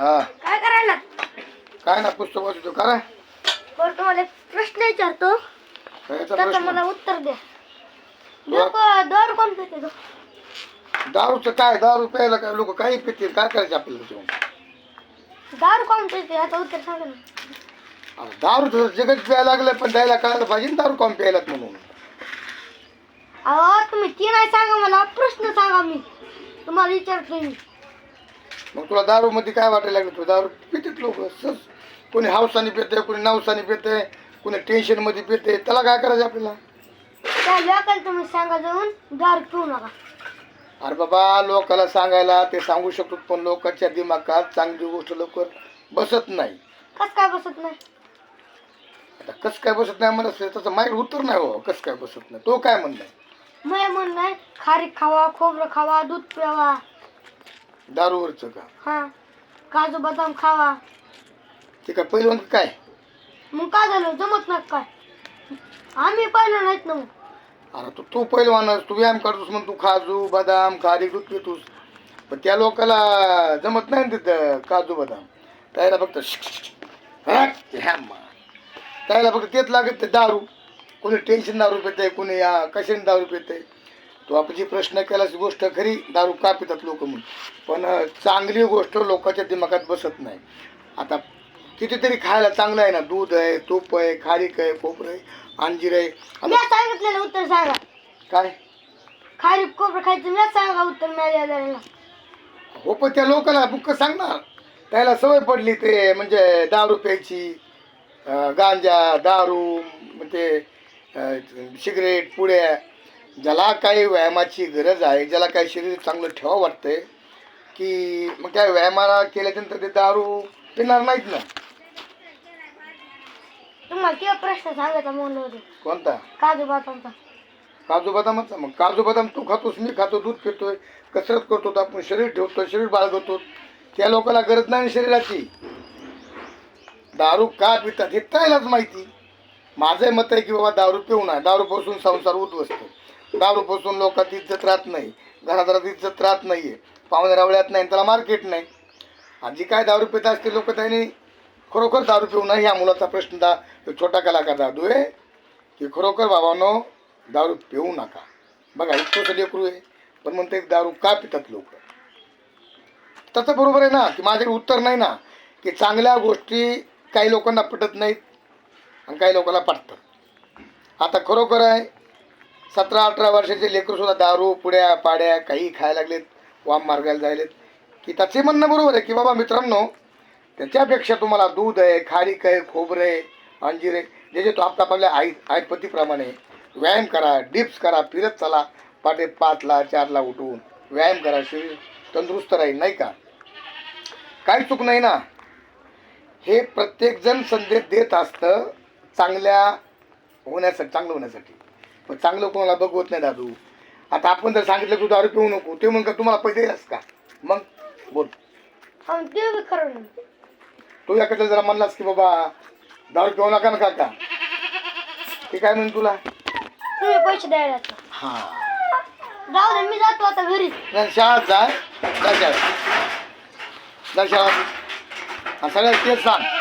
हा. काय करायला? काय ना पुस्तक वाचतो. का रे? बरं तुम्हाला प्रश्न विचारतो. याचा त्याचं प्रश्न. मला उत्तर द्या. तुला- लोक दर कोण पिते दारूचं काय? दारू प्यायला काय लोक काही पितील? काय करायचं आपल्याला त्याच्यावर? दारू कोण पिते? याचं उत्तर सांगा ना. अरे दारू तर जगत प्यायला लागलं पण द्यायला कळायला पाहिजे ना दारू कॉम प्यायलात म्हणून. अहो तुम्ही ती नाही सांगा मला प्रश्न सांगा मी. तुम्हाला विचारतोय मी. मग तुला दारू मध्ये काय वाटायला लागलं? तुला दारू पितात लोक. सहज कोणी हावसाने पिते कोणी नवसाने पिते कोणी टेन्शनमध्ये पिते त्याला काय करायचं आपल्याला? त्या लोकांना तुम्ही सांगा जाऊन दारू पिऊ नका. अरे बाबा लोकाला सांगायला ते सांगू शकतो पण लोकांच्या दिमागात चांगली गोष्ट लवकर बसत नाही. कस काय बसत नाही? आता कस काय बसत नाही म्हणत त्याचं माहीत उत्तर नाही हो कस काय बसत नाही? तो काय म्हणलाय मी म्हणणार खारीक खावा खोबरं खावा दूध प्यावा. दारूवरचं का? हा. काजू बदाम खावा. ते काय पहिलं काय? मग काय झालं? जमत नाही काय? आम्ही पाहिलं नाहीत ना मग. अरे तू तू पहिलवानच तू व्यायाम करतोस म्हणून तू काजू बदाम खारी दूध पितोस. पण त्या लोकाला जमत नाही ना तिथं काजू बदाम. त्याला फक्त शिक शिक शिक. हट, ह्याम. त्याला फक्त तेच लागत ते दारू. कोणी टेन्शन दारू पिते कोणी कशाने दारू पिते तो आपण जी प्रश्न केलाच गोष्ट खरी दारू का पितात लोक म्हणून. पण चांगली गोष्ट लोकांच्या दिमागात बसत नाही. आता कितीतरी खायला चांगलं आहे ना दूध आहे तूप आहे खारीक आहे खोबरं आहे अंजीर आहे. मी सांगितलेलं उत्तर सांगा. काय? खारीक खोबरं खायचं मी सांगा उत्तर मिळालेलं हो पण त्या लोकांना बुक्क सांगणार त्याला सवय पडली ते म्हणजे दारू प्यायची अं, गांजा दारू अं, सिगरेट पुड्या. ज्याला काही व्यायामाची गरज आहे ज्याला काही शरीर चांगलं ठेवावं वाटतंय की मग त्या व्यायामाला केल्याच्यानंतर ते दारू पिणार नाहीत ना. तुम्हाला किंवा प्रश्न सांगायचा म्हणलं होते कोणता? काजू बदामचा. काजू बदामच? मग काजू बदाम तू खातोस मी खातो दूध पितोय कसरत करतो आपण शरीर ठेवतो शरीर बाळगतो त्या लोकांना गरज नाही ना शरीराची. दारू का पितात हे त्यालाच माहिती. माझं मत आहे की बाबा दारू पिऊ नये. दारूपासून संसार उद्ध्वस्त. दारूपासून लोकांची इज्जत राहत नाही. घरादारात इज्जत राहत नाही आहे पाहुणे रावळ्यात नाही त्याला मार्केट नाही. आणि जी काय दारू पित असते लोक त्यांनी खरोखर दारू पिऊ नये ह्या मुलाचा प्रश्न दा तो छोटा कलाकार दादू आहे. की खरोखर बाबांनो दारू पिऊ नका. बघा इतकंच लेकरू आहे. पण म्हणते दारू का पितात लोक? तसं बरोबर आहे ना की माझ्याकडे उत्तर नाही ना की चांगल्या गोष्टी काही लोकांना पटत नाहीत. आणि काही लोकांना पटतं. आता खरोखर आहे सतरा अठरा वर्षाचे लेकरं सुद्धा दारू पुड्या पाड्या काही खायला लागलेत वाम मार्गायला जायलेत. की त्याचे म्हणणं बरोबर आहे की बाबा मित्रांनो त्याच्यापेक्षा तुम्हाला दूध आहे खारीक आहे खोबरं आहे अंजीर आहे जे जे तो आपला आपल्या आई आईपतीप्रमाणे व्यायाम करा डिप्स करा फिरत चला पाटे पाचला चारला उठून व्यायाम करा शरीर तंदुरुस्त राहील नाही का? काही चूक नाही ना? हे प्रत्येकजण संदेश देत असतं चांगल्या होण्यासाठी चांगलं होण्यासाठी. पण चांगलं कोणाला बघवत नाही दादू. आता आपण जर सांगितलं तू दारू पिऊ नको ते म्हणून का तुम्हाला पैसे देईलच का? मग बोल. ते बी खरं नाही. तू याकडे जरा म्हणलास की बाबा दारू पिऊ नका ना काका. ते काय म्हणे तुला? तुम्ही पैसे द्यायला. हा. जाऊ दे मी जातो आता घरी. नाही शाळेत जा. जा शाळेत. जा शाळेत. आणि सगळ्यात तेच सांग.